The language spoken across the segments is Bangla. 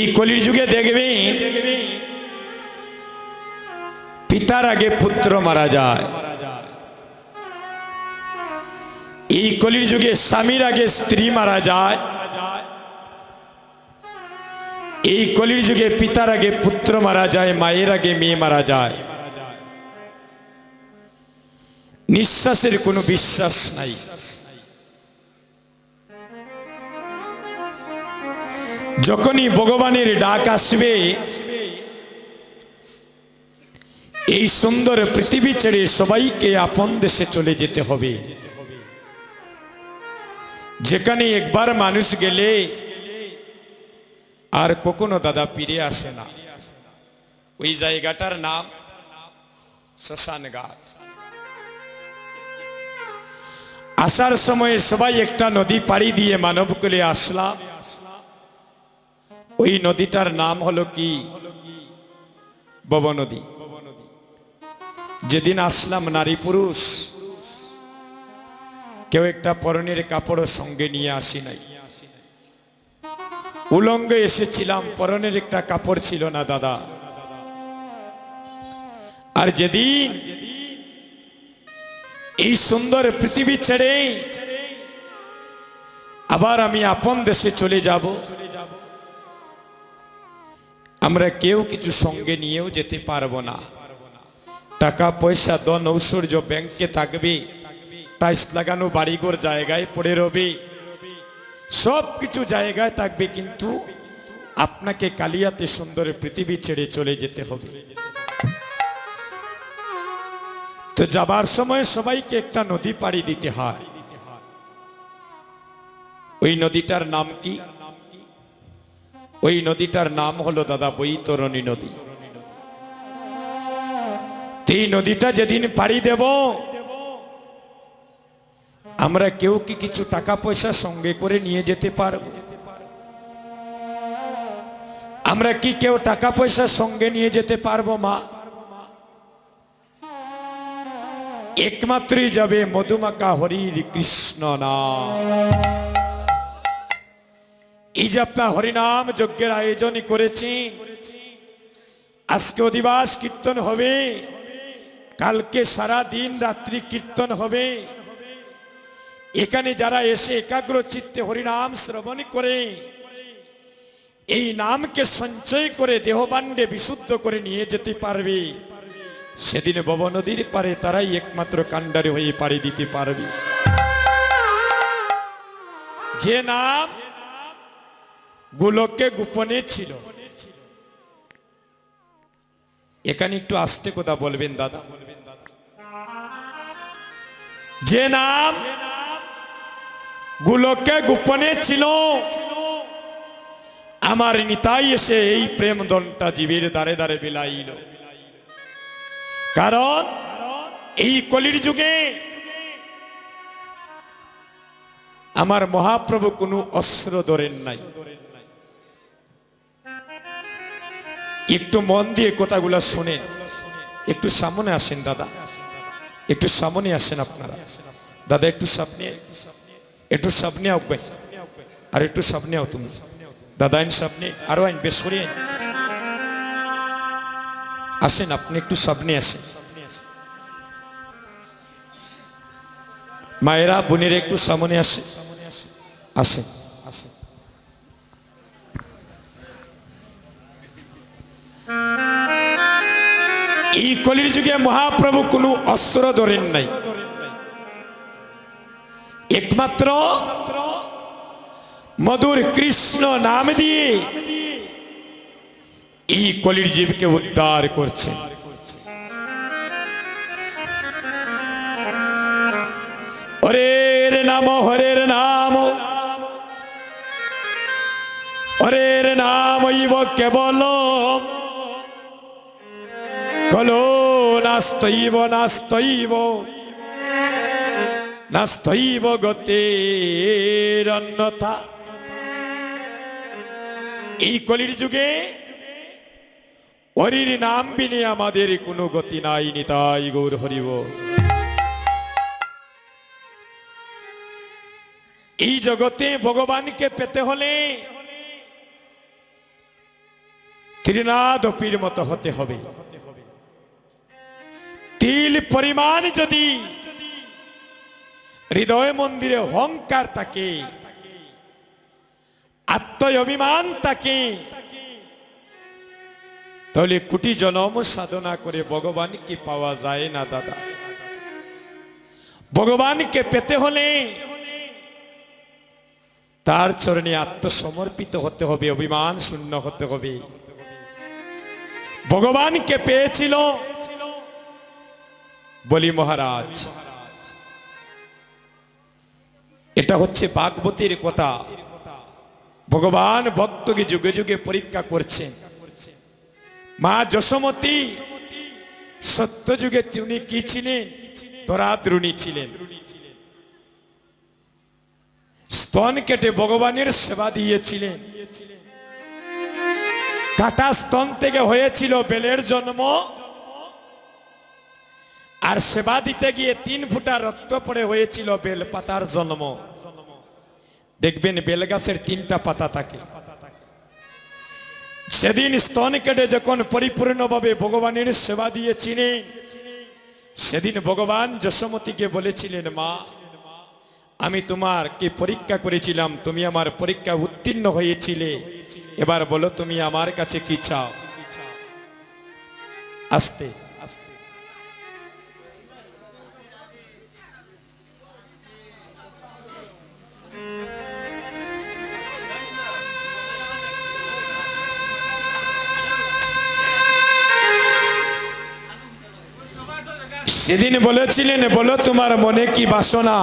এই কলির যুগে দেখবে, পিতার আগে পুত্র মারা যায়। এই কলির যুগে স্বামীর আগে স্ত্রী মারা যায়। এই কলির যুগে পিতার আগে পুত্র মারা যায়, মায়ের আগে মেয়ে মারা যায়। নিঃশ্বাসের কোনো বিশ্বাস নাই। যখনই ভগবানের ডাক আসবে, এই সুন্দর পৃথিবী ছেড়ে সবাইকে আপন দেশে চলে যেতে হবে। যেখানে একবার মানুষ গেলে আর কখনো দাদা ফিরে আসে না। ওই জায়গাটার নাম শ্মশান গাছ আসার সময় সবাই একটা নদী পাড়ি দিয়ে মানব মানবকুলে আসলাম। ওই নদীটার নাম হলো কি? বব নদী। যেদিন আসলাম নারী পুরুষ, কেউ একটা পরনের কাপড়ও সঙ্গে নিয়ে আসি নাই। উলঙ্গে এসেছিলাম, পরনের একটা কাপড় ছিল না দাদা। আর যেদিন এই সুন্দর পৃথিবী ছেড়ে আবার আমি আপন দেশে চলে যাব আমরা কেউ কিছু সঙ্গে নিয়েও যেতে পারব না। টাকা, পয়সা দন ঐশ্বর্য ব্যাংকে থাকবে টাইস লাগানো, বাড়িঘর, জায়গায় পড়ে রবে। সব কিছু জায়গায় থাকবে, কিন্তু আপনাকে কালিয়াতে সুন্দর পৃথিবী ছেড়ে চলে যেতে হবে। তো যাবার সময় সবাইকে একটা নদী পাড়ি দিতে হয়। ওই নদীটার নাম কি? ওই নদীটার নাম হলো দাদা বৈতরণী নদী। এই নদীটা যেদিন পাড়ি দেব, আমরা কেউ কি কিছু টাকা পয়সা সঙ্গে করে নিয়ে যেতে পারব? আমরা কি কেউ টাকা পয়সা সঙ্গে নিয়ে যেতে পারব, মা? একমাত্রই যাবে মধুমাকা হরির কৃষ্ণ নাম। এই যে আপনার হরিনাম যজ্ঞের আয়োজন করেছি। আজকে অধিবাস কীর্তন হবে। কালকে সারা দিন রাত্রি কীর্তন হবে। এখানে যারা এসে একাগ্র চিত্তে হরিনাম শ্রবণ করে, এই নামকে সঞ্চয় করে দেহবান্ডে বিশুদ্ধ করে নিয়ে যেতে পারবে। সেদিন বব নদীর পারে তারাই একমাত্র কাণ্ডারে হয়ে পাড়ি দিতে পারবে। যে নাম গুলোকে গোপনে ছিল। এখানে একটু আস্তে কথা বলবেন দাদা। যে নাম গুলোকে গোপনে ছিল, আমার নিতাই এসে এই প্রেম দনটা জীবের দ্বারে দ্বারে বিলাইল। কারণ এই কলির যুগে আমার মহাপ্রভু কোনো অস্ত্র ধরেন নাই। একটু মন দিয়ে কথাগুলো শোনেন। একটু সামনে আসেন, দাদা। একটু সামনে আসেন আপনারা। দাদা, একটু সামনে একটু সামনে আউক আর একটু সামনে আও তুমি। দাদা, আইন সামনে, আরও আইন, বেশ করে আসেন, আপনি একটু সামনে আসেন। মায়েরা, বোনেরা, একটু সামনে আসে আসেন। এই কলির যুগে মহাপ্রভু কোনো অস্ত্র ধরেন নাই। একমাত্র মধুর কৃষ্ণ নাম দিয়ে এই কলির জীবকে উদ্ধার করছে। হরের নাম হরের নাম। হরের নাম কেবল নাস্তৈব নাস্তৈব নাস্তৈব গতের এই কলির যুগে হরির নাম বিনে আমাদের কোনো গতি নাই নিতাই গৌর হরিব। এই জগতে ভগবানকে পেতে হলে ত্রিনাদপির মতো হতে হবে। তিল পরিমাণ যদি হৃদয় মন্দিরে অহংকার থাকে আত্ম অভিমান থাকে, তাহলে কোটি জনম সাধনা করে ভগবানকে পাওয়া যায় না দাদা। ভগবানকে পেতে হলে তার চরণে আত্মসমর্পিত হতে হবে, অভিমান শূন্য হতে হবে। ভগবানকে পেয়েছিল বলি মহারাজ, এটা হচ্ছে বাগবতীর কথা। ভগবান ভক্তকে যুগে যুগে পরীক্ষা করছেন? মা যশোমতী সত্য যুগে তিনি কি ছিলেন? তোরা দ্রুণী ছিলেন। স্তন কেটে ভগবানের সেবা দিয়েছিলেন। কাটা স্তন থেকে হয়েছিল বেলের জন্ম। আর সেবা দিতে গিয়ে তিন ফুটা রক্ত পড়ে হয়েছিল বেল পাতার জন্ম। দেখবেন বেল গাছের তিনটা পাতা থাকে। সেদিন স্তন কেটে যখন পরিপূর্ণভাবে ভগবানের সেবা দিয়ে চিনে সেদিন ভগবান যশোমতীকে বলেছিলেন, মা, আমি তোমার কি পরীক্ষা করেছিলাম, তুমি আমার পরীক্ষা উত্তীর্ণ হয়েছিলে। এবার বলো তুমি আমার কাছে কি চাও? আস্তে। সেদিন বলেছিলেন, বলো তোমার মনে কি বাসনা?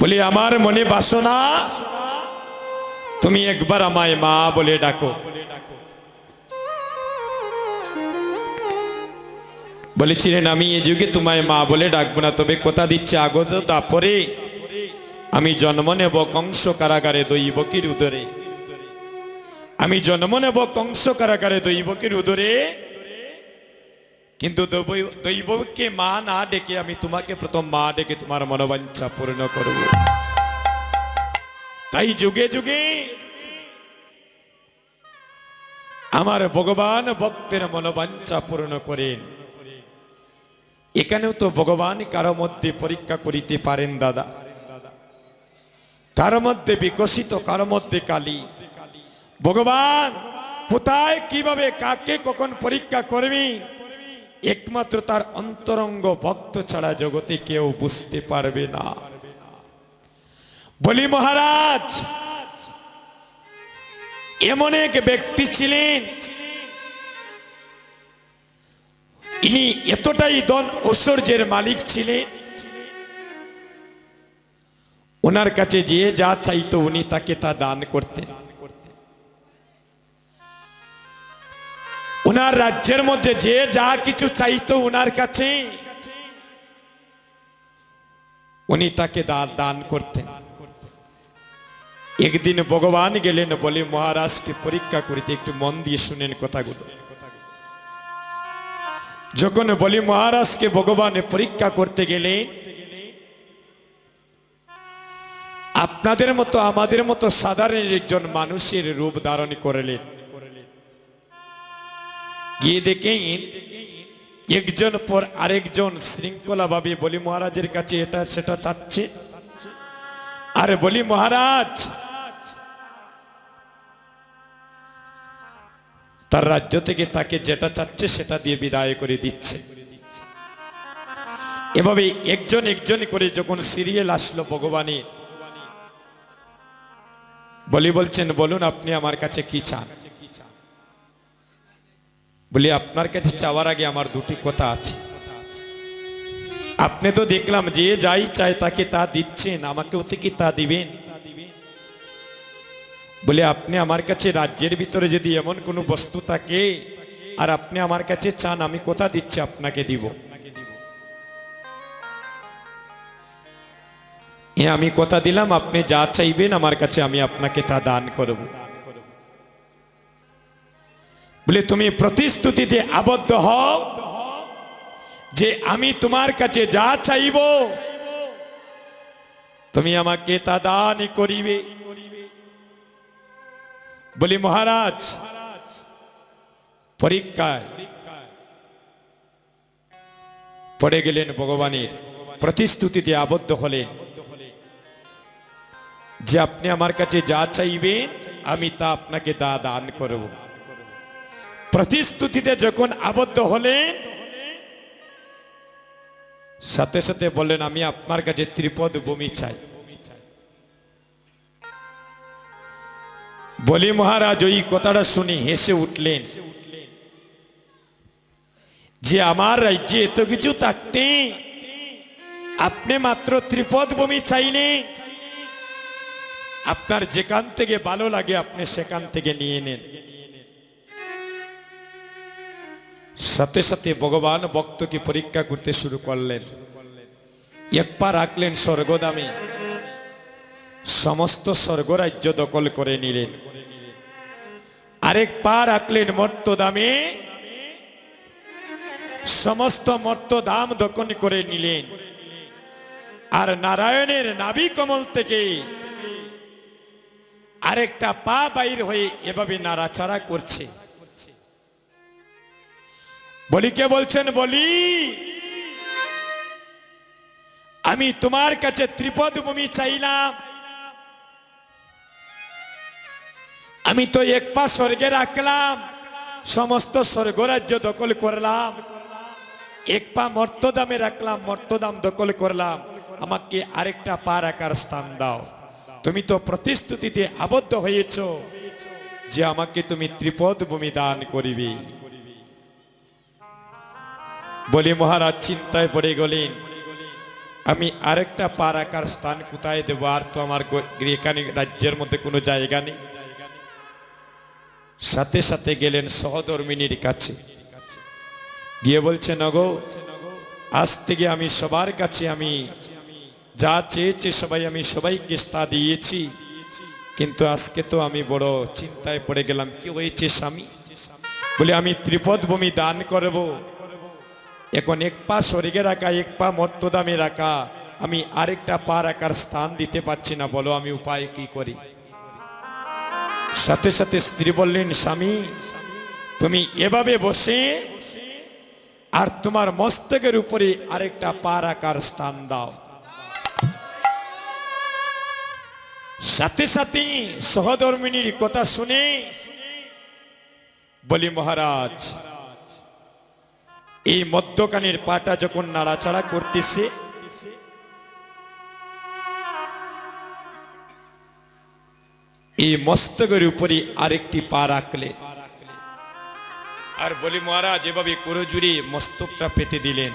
বলি, আমার মনে বাসনা? তুমি একবার আমায় মা বলে ডাকো। বলেছিলেন, আমি এ যুগে তোমায় মা বলে ডাকবো না, তবে কথা দিচ্ছে আগত তারপরে আমি জন্ম নেব কংস কারাগারে দৈবকীর উদরে আমি জন্ম নেব কংস কারাগারে দৈবকীর উদরে কিন্তু দৈবকে মা না ডেকে আমি তোমাকে প্রথম মা ডেকে তোমার মনোবাঞ্ছা পূর্ণ করব। তাই যুগে যুগে আমার ভগবান ভক্তের মনোবাঞ্ছা পূর্ণ করেন। এখানেও তো ভগবান কারও মধ্যে পরীক্ষা করিতে পারেন দাদা। কারও মধ্যে বিকশিত, কারও মধ্যে কালী। ভগবান, কোথায়, কীভাবে, কাকে, কখন পরীক্ষা করবি? একমাত্র তার অন্তরঙ্গ ভক্ত ছাড়া জগতে কেউ বুঝতে পারবে না। বলি, মহারাজ, এমন এক ব্যক্তি ছিলেন, ইনি এতটাই দন ঐশ্বর্যের মালিক ছিলেন, ওনার কাছে যে যা চাইতো উনি তাকে তা দান করতেন। ওনার রাজ্যের মধ্যে যে যা কিছু চাইতো ওনার কাছে, উনি তাকে দান করতেন। একদিন ভগবান গেলেন, বলে, মহারাজকে পরীক্ষা করিতে একটু মন দিয়ে শুনেন কথাগুলো। যখন বলি, মহারাজকে ভগবান পরীক্ষা করতে গেলেন, আপনাদের মতো, আমাদের মতো সাধারণ একজন মানুষের রূপ ধারণ করলেন। গিয়ে দেখেন একজন পর আরেকজন শৃঙ্খলা ভাবে বলি মহারাজের কাছে এটা সেটা চাচ্ছে। আরে বলি মহারাজ, তার রাজ্য থেকে তাকে যেটা চাচ্ছে সেটা দিয়ে বিদায় করে দিচ্ছে। এভাবে একজন একজন করে যখন সিরিয়াল আসলো ভগবানের বলি বলছেন, বলুন আপনি আমার কাছে কি চান? বলি, আপনার কাছে চাওয়ার আগে আমার দুটি কথা আছে। আপনি তো দেখলাম যে যাই চায় তাকে তা দিচ্ছেন, আমাকেও থেকে তা দিবেন? বলে, আপনি আমার কাছে রাজ্যের ভিতরে যদি এমন কোনো বস্তু থাকে, আর আপনি আমার কাছে চান, আমি কোথা দিচ্ছি? আপনাকে দিব। আমি কথা দিলাম, আপনি যা চাইবেন আমার কাছে, আমি আপনাকে তা দান করব। বলে, তুমি প্রতিশ্রুতিতে আবদ্ধ হও যে আমি তোমার কাছে যা চাইব, তুমি আমাকে তা দান করিবে। বলি, মহারাজ, পরীক্ষায় পড়ে গেলেন ভগবানের, প্রতিশ্রুতিতে আবদ্ধ হলেন। যে আপনি আমার কাছে যা চাইবেন, আমি তা আপনাকে দা দান করব। প্রতিস্তুতিতে যখন আবদ্ধ হলেন, সাথে সাথে বললেন, আমি আপনার কাছে ত্রিপদ ভূমি চাই। বলি, মহারাজ, ওই কথাটা শুনে হেসে উঠলেন যে, আমার রাজ্যে এত কিছু থাকতে আপনি মাত্র ত্রিপদ ভূমি চাইলে আপনার যেখান থেকে ভালো লাগে, আপনি সেখান থেকে নিয়ে নেন। সাথে সাথে ভগবান ভক্তকে পরীক্ষা করতে শুরু করলেন। এক পা রাখলেন স্বর্গদামে। সমস্ত স্বর্গরাজ্য দখল করে নিলেন। আরেক পা রাখলেন মর্ত দামে সমস্ত মর্ত দাম দখল করে নিলেন। আর নারায়ণের নাভি কমল থেকে আরেকটা পা বাইর হয়ে এভাবে নাড়াচাড়া করছে। বলি, কে বলছেন বলি? আমি তোমার কাছে ত্রিপদ ভূমি চাইলাম। আমি তো এক পা স্বর্গে রাখলাম, সমস্ত স্বর্গরাজ্য দখল করলাম। এক পা মর্তদামে রাখলাম, মর্তদাম দখল করলাম। আমাকে আরেকটা পা রাখার স্থান দাও। তুমি তো প্রতিশ্রুতিতে আবদ্ধ হয়েছ যে আমাকে তুমি ত্রিপদ ভূমি দান করিবে। বলি, মহারাজ, চিন্তায় পড়ে গেলেন। আমি আরেকটা পা রাখার স্থান কোথায় দেবো? আর তো আমার এখানে রাজ্যের মধ্যে কোনো জায়গা নেই। সাথে সাথে গেলেন সহধর্মিনীর কাছে। গিয়ে বলছে নগো আজ থেকে আমি সবার কাছে আমি যা চেয়েছে সবাই আমি সবাইকে তা দিয়েছি। কিন্তু আজকে তো আমি বড় চিন্তায় পড়ে গেলাম। কি হয়েছে, স্বামী? বলে, আমি ত্রিপদ ভূমি দান করব। এখন এক পা স্বর্গে রাখা, এক পা মর্তদামে রাখা। আমি আরেকটা পা রাখার স্থান দিতে পারছি না, বলো আমি উপায় কি করি? সাথে সাথে স্ত্রী বললেন, স্বামী, তুমি এভাবে বসে আর তোমার মস্তকের উপরে আরেকটা পা রাখার স্থান দাও। সাথে সাথে সহধর্মিনীর কথা শুনে বলি, মহারাজ এই মদ্যকানের পাটা যখন নাড়াচাড়া করতেছে, এই মস্তকের উপরে আরেকটি পা রাখলে। আর বলি, মহারাজ, এভাবে করে জুড়ে মস্তকটা পেতে দিলেন।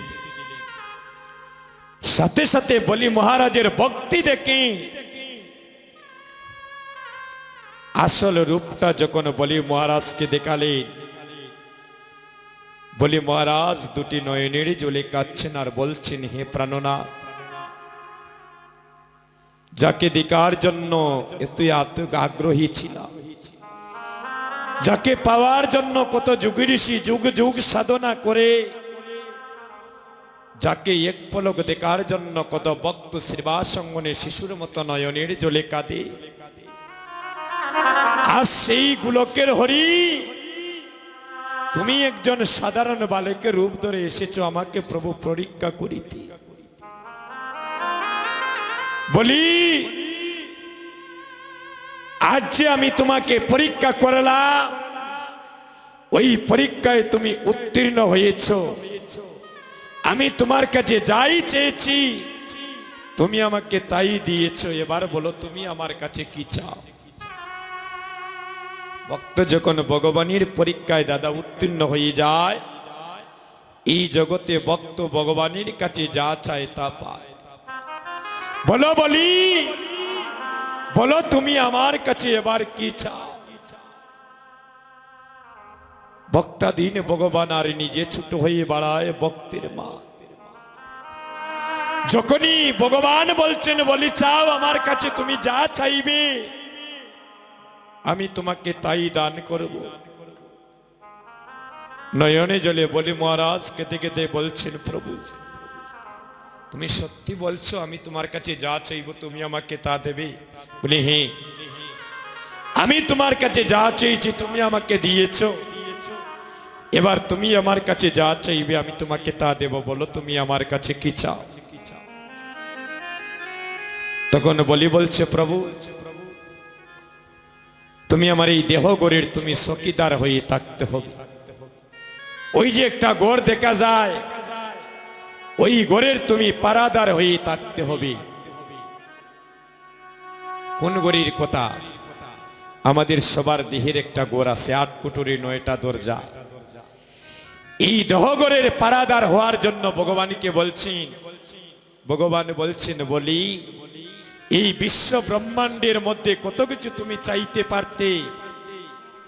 সাথে সাথে বলি, মহারাজের ভক্তি দেখে আসল রূপটা যখন বলি, মহারাজকে দেখালেন। বলি, মহারাজ, দুটি নয়নের জলে কাচ্ছেন আর বলছেন, হে প্রাণনা, যাকে দেখার জন্য এতই আত আগ্রহী ছিলাম, যাকে পাওয়ার জন্য কত যুগ ঋষি যুগ যুগ সাধনা করে, যাকে এক পলক দেখার জন্য কত ভক্ত শ্রীবাসঙ্গনে শিশুর মতো নয়নের জলে কাঁদে, আর সেই গুলকের হরি তুমি একজন সাধারণ বালকের রূপ ধরে এসেছ, আমাকে প্রভু পরীক্ষা করিতে। বলি, আজ যে আমি তোমাকে পরীক্ষা করলাম, ওই পরীক্ষায় তুমি উত্তীর্ণ হয়েছ। আমি তোমার কাছে যাই চেয়েছি, তুমি আমাকে তাই দিয়েছ। এবার বলো, তুমি আমার কাছে কি চাও? ভক্ত যখন ভগবানের পরীক্ষায় দাদা উত্তীর্ণ হয়ে যায়, এই জগতে ভক্ত ভগবানের কাছে যা চায় তা পায়। বলো, বলি, বলো তুমি আমার কাছে এবার কি চাও? ভক্তাধীন ভগবান আর নিজে ছোট হয়ে বাড়ায় ভক্তের মা। যখনই ভগবান বলছেন, বলি, চাও আমার কাছে তুমি যা চাইবে আমি তোমাকে তাই দান করব। নয়নে জলে বলি মহারাজ কেঁদে কেঁদে বলছেন, প্রভু, তুমি সত্যি বলছো, আমি তোমার কাছে যা চাইব তুমি আমাকে তা দেবে। বলি হ্যাঁ আমি তোমার কাছে যা চেয়েছি তুমি আমাকে দিয়েছ। এবার তুমি আমার কাছে যা চাইবে আমি তোমাকে তা দেব, বলো তুমি আমার কাছে কি চাও? তখন বলি, বলছে, প্রভু তুমি আমার এই দেহ গড়ের তুমি সকিদার হয়ে থাকতে হবে। ওই যে একটা গড় দেখা যায়, ওই গড়ের তুমি পারাদার হয়ে থাকতে হবে। কোন গড়ির কথা? আমাদের সবার দেহের একটা গোর আছে, আট কুটুরি নয়টা দরজা। এই দেহগরের পারাদার হওয়ার জন্য ভগবানকে বলছেন, ভগবান বলছেন, বলি এই বিশ্ব ব্রহ্মাণ্ডের মধ্যে কত কিছু তুমি চাইতে পারতে?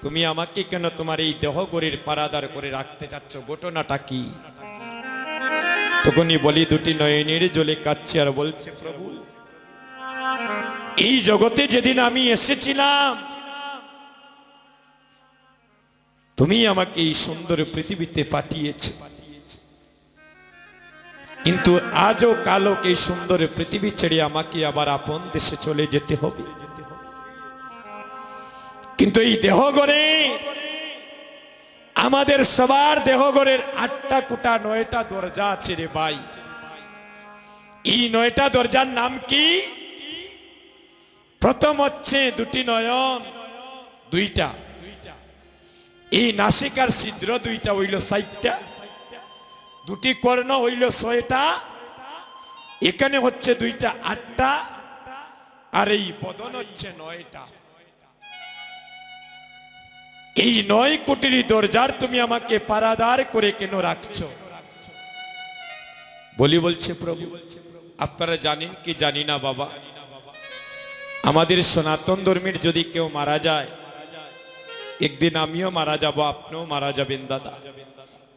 তুমি আমাকে কেন তোমার এই দেহগরের পারাদার করে রাখতে চাচ্ছ ঘটনাটা কি? তখনই বলি, দুটি নয়নের জলে কাচ্ছে আর বলছে, প্রভু, এই জগতে যেদিন আমি এসেছিলাম, তুমি আমাকে এই সুন্দর পৃথিবীতে পাঠিয়েছ। কিন্তু আজও কালো এই সুন্দর পৃথিবী ছেড়ে আমাকে আবার আপন দেশে চলে যেতে হবে। কিন্তু এই দেহগড়ে আমাদের সবার দেহগড়ের আটটা কুটা, নয়টা দরজা আছে রে ভাই। এই নয়টা দরজার নাম কি? প্রথম হচ্ছে দুটি নয়ন, দুইটা। এই নাসিকার ছিদ্র দুইটা হইল সাইটটা। দুটি কর্ণ হইল ছয়টা, এখানে হচ্ছে দুইটা আটটা, আর এই বদন হচ্ছে নয়টা। এই নয় কোটির দরজার তুমি আমাকে পারাদার করে কেন রাখছো? বলি বলছে প্রভু, আপনারা জানেন কি জানি না বাবা। আমাদের সনাতন ধর্মীর যদি কেউ মারা যায়, একদিন আমিও মারা যাব, আপনিও মারা যাবেন দাদা।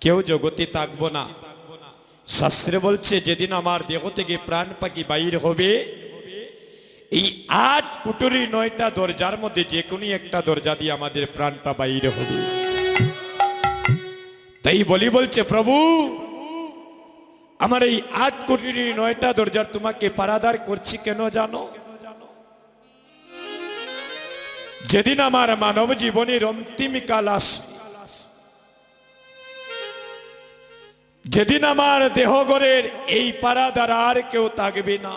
কেউ জগতে থাকব না। শাস্ত্রে বলছে, যেদিন আমার দেহ থেকে প্রাণ পাখি বাইর হবে, এই আট কুটুরি নয়টা দরজার মধ্যে যে কোনো একটা দরজা দিয়ে আমাদের প্রাণটা বাইর হবে। তাই বলি বলছে, প্রভু, আমার এই আট কোটির নয়টা দরজার তোমাকে পারাদার করছি কেন জানো? যেদিন আমার মানব জীবনের অন্তিম কাল আসবে যেদিন আমার দেহগরের এই পারাদার আর কেউ থাকবে না।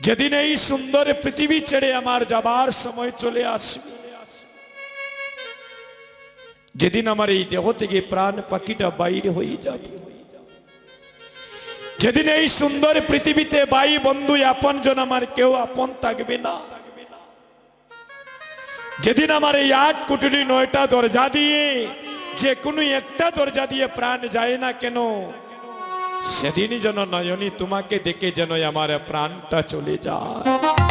যেদিন এই সুন্দর পৃথিবী ছেড়ে আমার যাবার সময় চলে আসবে। যেদিন আমার এই দেহ থেকে প্রাণ পাখিটা বাইরে হয়ে যাবে। যেদিন এই সুন্দর পৃথিবীতে বাই বন্ধু আপন জন আমার কেউ আপন থাকবে না। যেদিন আমার এই আট কুটুরি নয়টা দরজা দিয়ে যে কোনো একটা দরজা দিয়ে প্রাণ যায় না কেন? সেদিনই যেন নয়নী তোমাকে দেখে যেন আমার প্রাণটা চলে যায়।